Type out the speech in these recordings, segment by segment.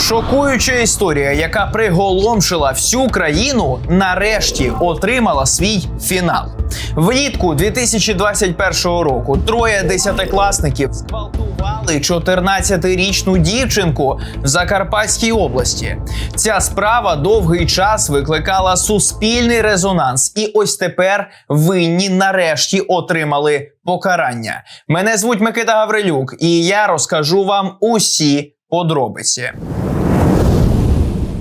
Шокуюча історія, яка приголомшила всю країну, нарешті отримала свій фінал. Влітку 2021 року троє десятикласників зґвалтували 14-річну дівчинку в Закарпатській області. Ця справа довгий час викликала суспільний резонанс, і ось тепер винні нарешті отримали покарання. Мене звуть Микита Гаврилюк, і я розкажу вам усі подробиці.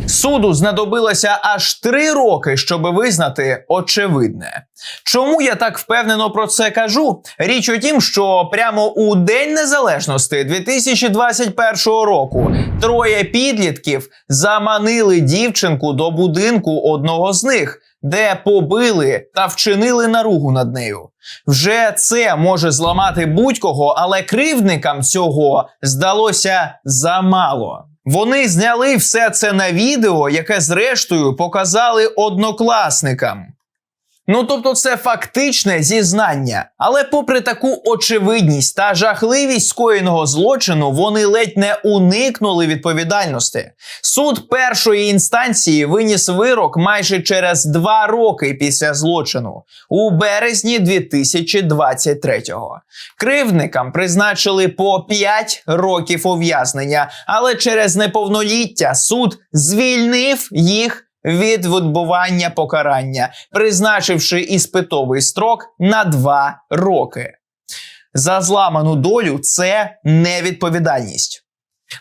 Суду знадобилося аж три роки, щоб визнати очевидне. Чому я так впевнено про це кажу? Річ у тім, що прямо у День Незалежності 2021 року троє підлітків заманили дівчинку до будинку одного з них, де побили та вчинили наругу над нею. Вже це може зламати будь-кого, але кривдникам цього здалося замало. Вони зняли все це на відео, яке зрештою показали однокласникам. Ну тобто, це фактичне зізнання. Але попри таку очевидність та жахливість скоєного злочину, вони ледь не уникнули відповідальності. Суд першої інстанції виніс вирок майже через два роки після злочину у березні 2023-го. Кривдникам призначили по 5 років ув'язнення, але через неповноліття суд звільнив їх від відбування покарання, призначивши іспитовий строк на 2 роки. За зламану долю це невідповідальність.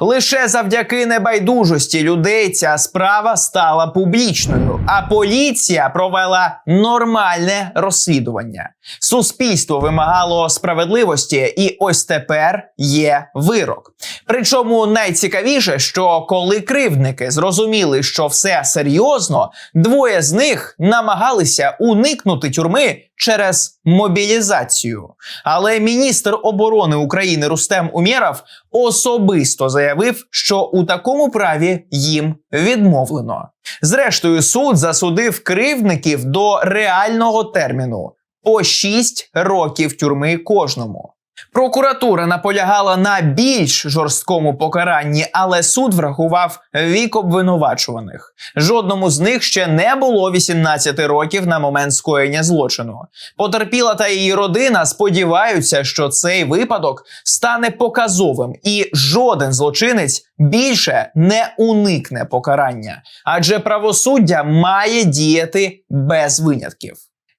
Лише завдяки небайдужості людей ця справа стала публічною, а поліція провела нормальне розслідування. Суспільство вимагало справедливості, і ось тепер є вирок. Причому найцікавіше, що коли кривдники зрозуміли, що все серйозно, двоє з них намагалися уникнути тюрми через мобілізацію. Але міністр оборони України Рустем Умєров особисто заявив, що у такому праві їм відмовлено. Зрештою, суд засудив кривдників до реального терміну по 6 років тюрми кожному. Прокуратура наполягала на більш жорсткому покаранні, але суд врахував вік обвинувачуваних. Жодному з них ще не було 18 років на момент скоєння злочину. Потерпіла та її родина сподіваються, що цей випадок стане показовим, і жоден злочинець більше не уникне покарання, адже правосуддя має діяти без винятків.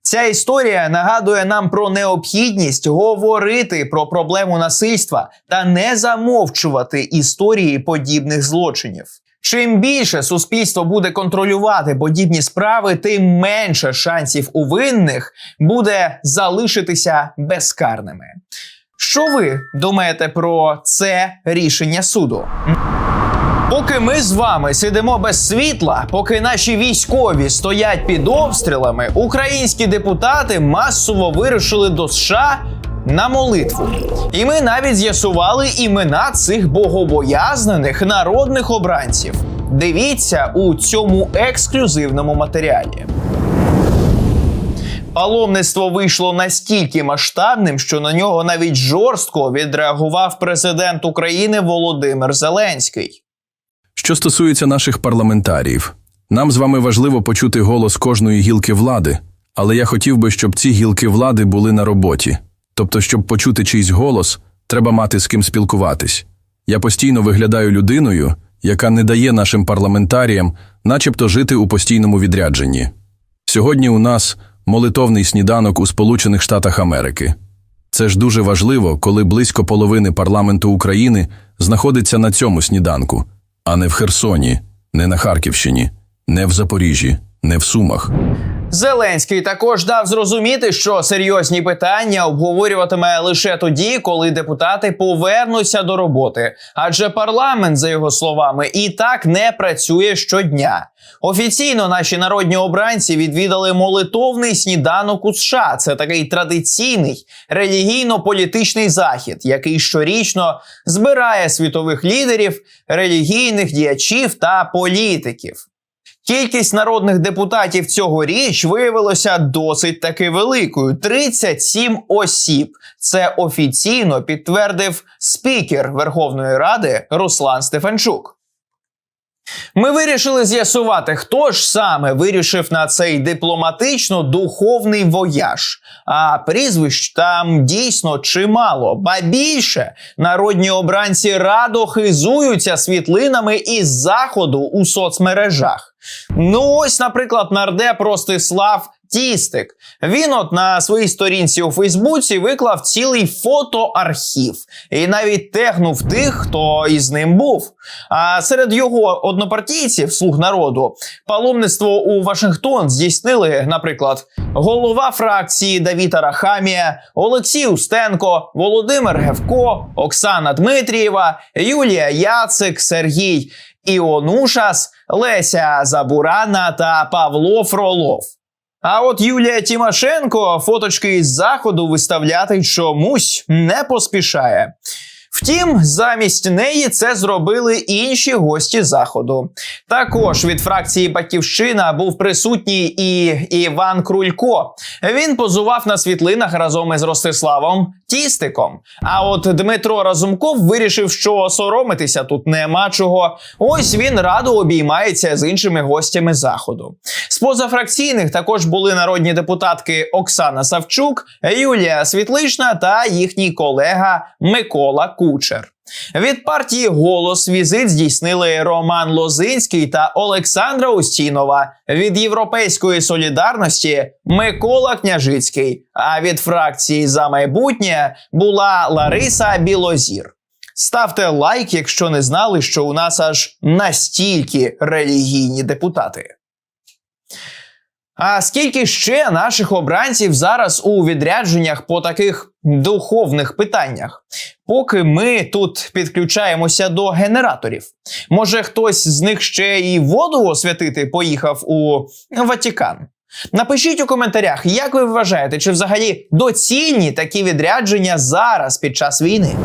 Ця історія нагадує нам про необхідність говорити про проблему насильства та не замовчувати історії подібних злочинів. Чим більше суспільство буде контролювати подібні справи, тим менше шансів у винних буде залишитися безкарними. Що ви думаєте про це рішення суду? Поки ми з вами сидимо без світла, поки наші військові стоять під обстрілами, українські депутати масово вирушили до США на молитву. І ми навіть з'ясували імена цих богобоязнених народних обранців. Дивіться у цьому ексклюзивному матеріалі. Паломництво вийшло настільки масштабним, що на нього навіть жорстко відреагував президент України Володимир Зеленський. Що стосується наших парламентаріїв, нам з вами важливо почути голос кожної гілки влади, але я хотів би, щоб ці гілки влади були на роботі. Тобто, щоб почути чийсь голос, треба мати з ким спілкуватись. Я постійно виглядаю людиною, яка не дає нашим парламентаріям, начебто, жити у постійному відрядженні. Сьогодні у нас молитовний сніданок у Сполучених Штатах Америки. Це ж дуже важливо, коли близько половини парламенту України знаходиться на цьому сніданку, а не в Херсоні, не на Харківщині, не в Запоріжжі, не в Сумах. Зеленський також дав зрозуміти, що серйозні питання обговорюватиме лише тоді, коли депутати повернуться до роботи. Адже парламент, за його словами, і так не працює щодня. Офіційно наші народні обранці відвідали молитовний сніданок у США. Це такий традиційний релігійно-політичний захід, який щорічно збирає світових лідерів, релігійних діячів та політиків. Кількість народних депутатів цьогоріч виявилося досить таки великою 37 осіб. Це офіційно підтвердив спікер Верховної Ради Руслан Стефанчук. Ми вирішили з'ясувати, хто ж саме вирішив на цей дипломатично-духовний вояж. А прізвищ там дійсно чимало, ба більше народні обранці радо хизуються світлинами із заходу у соцмережах. Ну ось, наприклад, нардеп Ростислав Тістик. Він от на своїй сторінці у Фейсбуці виклав цілий фотоархів і навіть тегнув тих, хто із ним був. А серед його однопартійців, слуг народу, паломництво у Вашингтон здійснили, наприклад, голова фракції Давід Арахамія, Олексій Устенко, Володимир Гевко, Оксана Дмитрієва, Юлія Яцик, Сергій Іонушас, Леся Забурана та Павло Фролов. А от Юлія Тимошенко фоточки із заходу виставляти чомусь не поспішає. Втім, замість неї це зробили інші гості заходу. Також від фракції Батьківщина був присутній і Іван Крулько. Він позував на світлинах разом із Ростиславом Тістиком. А от Дмитро Разумков вирішив, що соромитися тут нема чого. Ось він радо обіймається з іншими гостями заходу. З позафракційних також були народні депутатки Оксана Савчук, Юлія Світлична та їхній колега Микола Кучер. Від партії голос візит здійснили Роман Лозинський та Олександра Устінова. Від Європейської солідарності Микола Княжицький. А від фракції за майбутнє була Лариса Білозір. Ставте лайк, якщо не знали, що у нас аж настільки релігійні депутати. А скільки ще наших обранців зараз у відрядженнях по таких духовних питаннях? Поки ми тут підключаємося до генераторів. Може, хтось з них ще і воду освятити поїхав у Ватікан? Напишіть у коментарях, як ви вважаєте, чи взагалі доцільні такі відрядження зараз під час війни?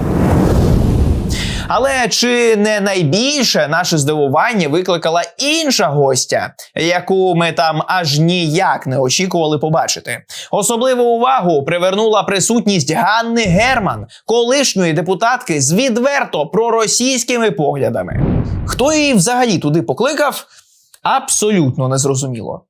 Але чи не найбільше наше здивування викликала інша гостя, яку ми там аж ніяк не очікували побачити? Особливу увагу привернула присутність Ганни Герман, колишньої депутатки з відверто проросійськими поглядами. Хто її взагалі туди покликав? Абсолютно незрозуміло.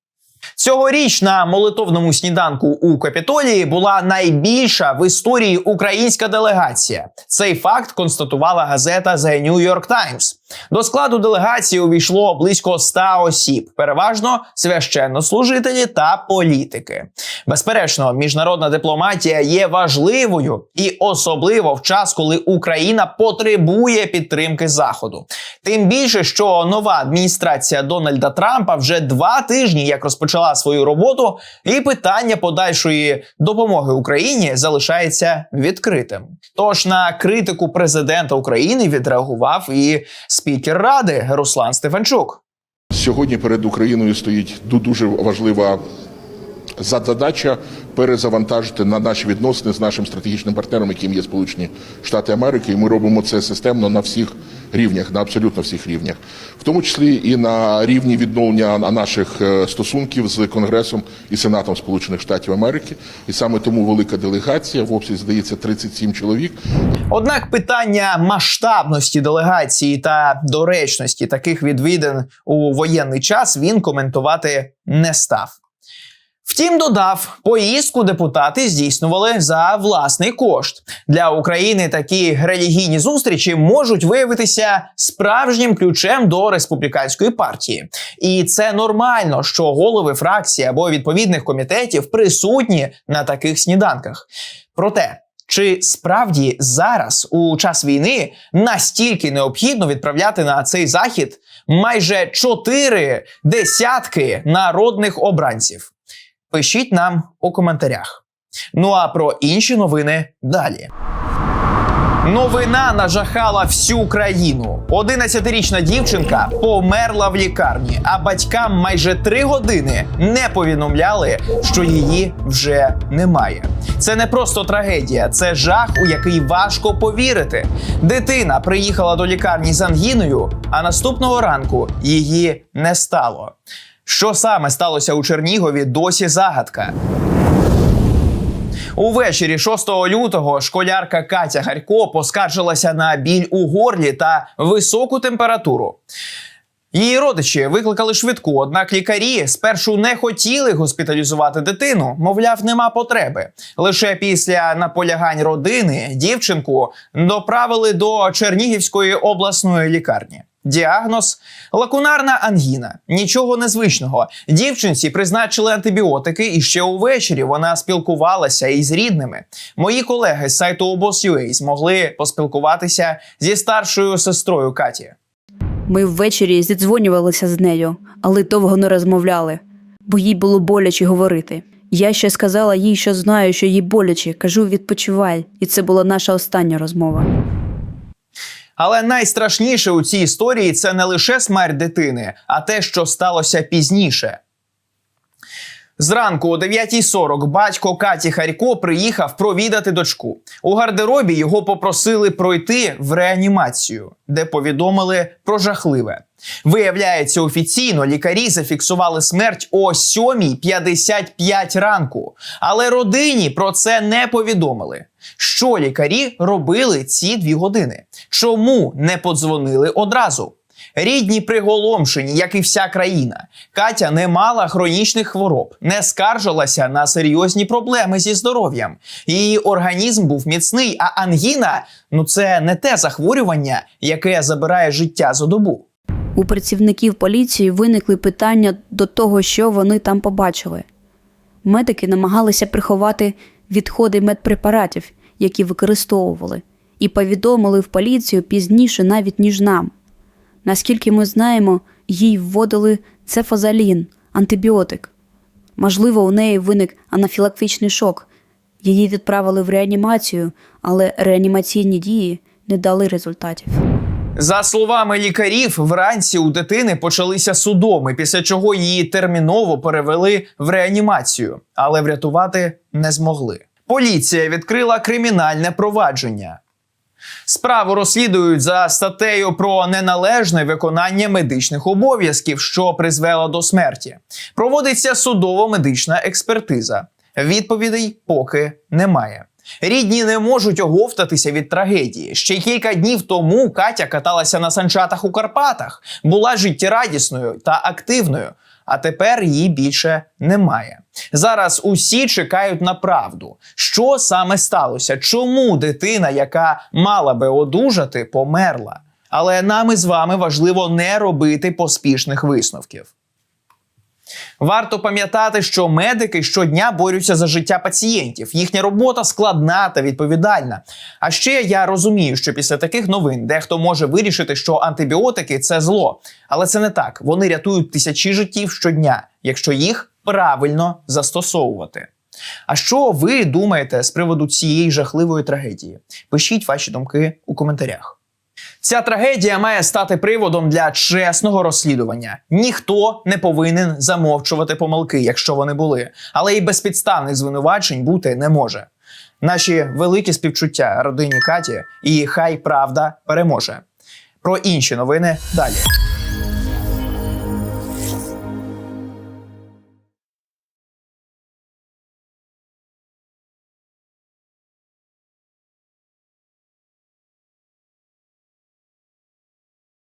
Цьогоріч на молитовному сніданку у Капітолії була найбільша в історії українська делегація. Цей факт констатувала газета The New York Times. До складу делегації увійшло близько 100 осіб, переважно священнослужителі та політики. Безперечно, міжнародна дипломатія є важливою і особливо в час, коли Україна потребує підтримки Заходу. Тим більше, що нова адміністрація Дональда Трампа вже два тижні як розпочала свою роботу, і питання подальшої допомоги Україні залишається відкритим. Тож на критику президента України відреагував і спікер ради Руслан Стефанчук. Сьогодні перед Україною стоїть ду- дуже важлива задача перезавантажити на наші відносини з нашим стратегічним партнером, яким є Сполучені Штати Америки. І ми робимо це системно на всіх рівнях, на абсолютно всіх рівнях, в тому числі і на рівні відновлення наших е, стосунків з Конгресом і Сенатом Сполучених Штатів Америки. І саме тому велика делегація в обсязі здається 37 чоловік. Однак питання масштабності делегації та доречності таких відвідин у воєнний час він коментувати не став. Втім, додав, поїздку депутати здійснювали за власний кошт. Для України такі релігійні зустрічі можуть виявитися справжнім ключем до республіканської партії. І це нормально, що голови фракції або відповідних комітетів присутні на таких сніданках. Проте. Чи справді зараз, у час війни, настільки необхідно відправляти на цей захід майже чотири десятки народних обранців? Пишіть нам у коментарях. Ну а про інші новини далі. Новина нажахала всю країну. 11-річна дівчинка померла в лікарні, а батькам майже три години не повідомляли, що її вже немає. Це не просто трагедія, це жах, у який важко повірити. Дитина приїхала до лікарні з ангіною, а наступного ранку її не стало. Що саме сталося у Чернігові? Досі загадка. Увечері 6 лютого школярка Катя Гарько поскаржилася на біль у горлі та високу температуру. Її родичі викликали швидку, однак лікарі спершу не хотіли госпіталізувати дитину, мовляв, нема потреби. Лише після наполягань родини дівчинку доправили до Чернігівської обласної лікарні. Діагноз лакунарна ангіна. Нічого незвичного. Дівчинці призначили антибіотики, і ще увечері вона спілкувалася із рідними. Мої колеги з сайту обоз.ua змогли поспілкуватися зі старшою сестрою Каті. Ми ввечері зідзвонювалися з нею, але довго не розмовляли, бо їй було боляче говорити. Я ще сказала їй, що знаю, що їй боляче, кажу, відпочивай, і це була наша остання розмова. Але найстрашніше у цій історії це не лише смерть дитини, а те, що сталося пізніше. Зранку о 9.40 батько Каті Харько приїхав провідати дочку. У гардеробі його попросили пройти в реанімацію, де повідомили про жахливе. Виявляється, офіційно лікарі зафіксували смерть о 7.55 ранку, але родині про це не повідомили. Що лікарі робили ці дві години? Чому не подзвонили одразу? Рідні приголомшені, як і вся країна. Катя не мала хронічних хвороб, не скаржилася на серйозні проблеми зі здоров'ям. Її організм був міцний, а ангіна ну це не те захворювання, яке забирає життя за добу. У працівників поліції виникли питання до того, що вони там побачили. Медики намагалися приховати відходи медпрепаратів, які використовували, і повідомили в поліцію пізніше навіть ніж нам. Наскільки ми знаємо, їй вводили цефазалін, антибіотик. Можливо, у неї виник анафілактичний шок. Її відправили в реанімацію, але реанімаційні дії не дали результатів. За словами лікарів, вранці у дитини почалися судоми, після чого її терміново перевели в реанімацію, але врятувати не змогли. Поліція відкрила кримінальне провадження. Справу розслідують за статтею про неналежне виконання медичних обов'язків, що призвело до смерті. Проводиться судово-медична експертиза. Відповідей поки немає. Рідні не можуть оговтатися від трагедії. Ще кілька днів тому Катя каталася на санчатах у Карпатах, була життєрадісною та активною. А тепер її більше немає. Зараз усі чекають на правду. Що саме сталося? Чому дитина, яка мала би одужати, померла? Але нам із вами важливо не робити поспішних висновків. Варто пам'ятати, що медики щодня борються за життя пацієнтів. Їхня робота складна та відповідальна. А ще я розумію, що після таких новин дехто може вирішити, що антибіотики це зло. Але це не так. Вони рятують тисячі життів щодня, якщо їх правильно застосовувати. А що ви думаєте з приводу цієї жахливої трагедії? Пишіть ваші думки у коментарях. Ця трагедія має стати приводом для чесного розслідування. Ніхто не повинен замовчувати помилки, якщо вони були, але і безпідставних звинувачень бути не може. Наші великі співчуття родині Каті, і хай правда переможе. Про інші новини далі.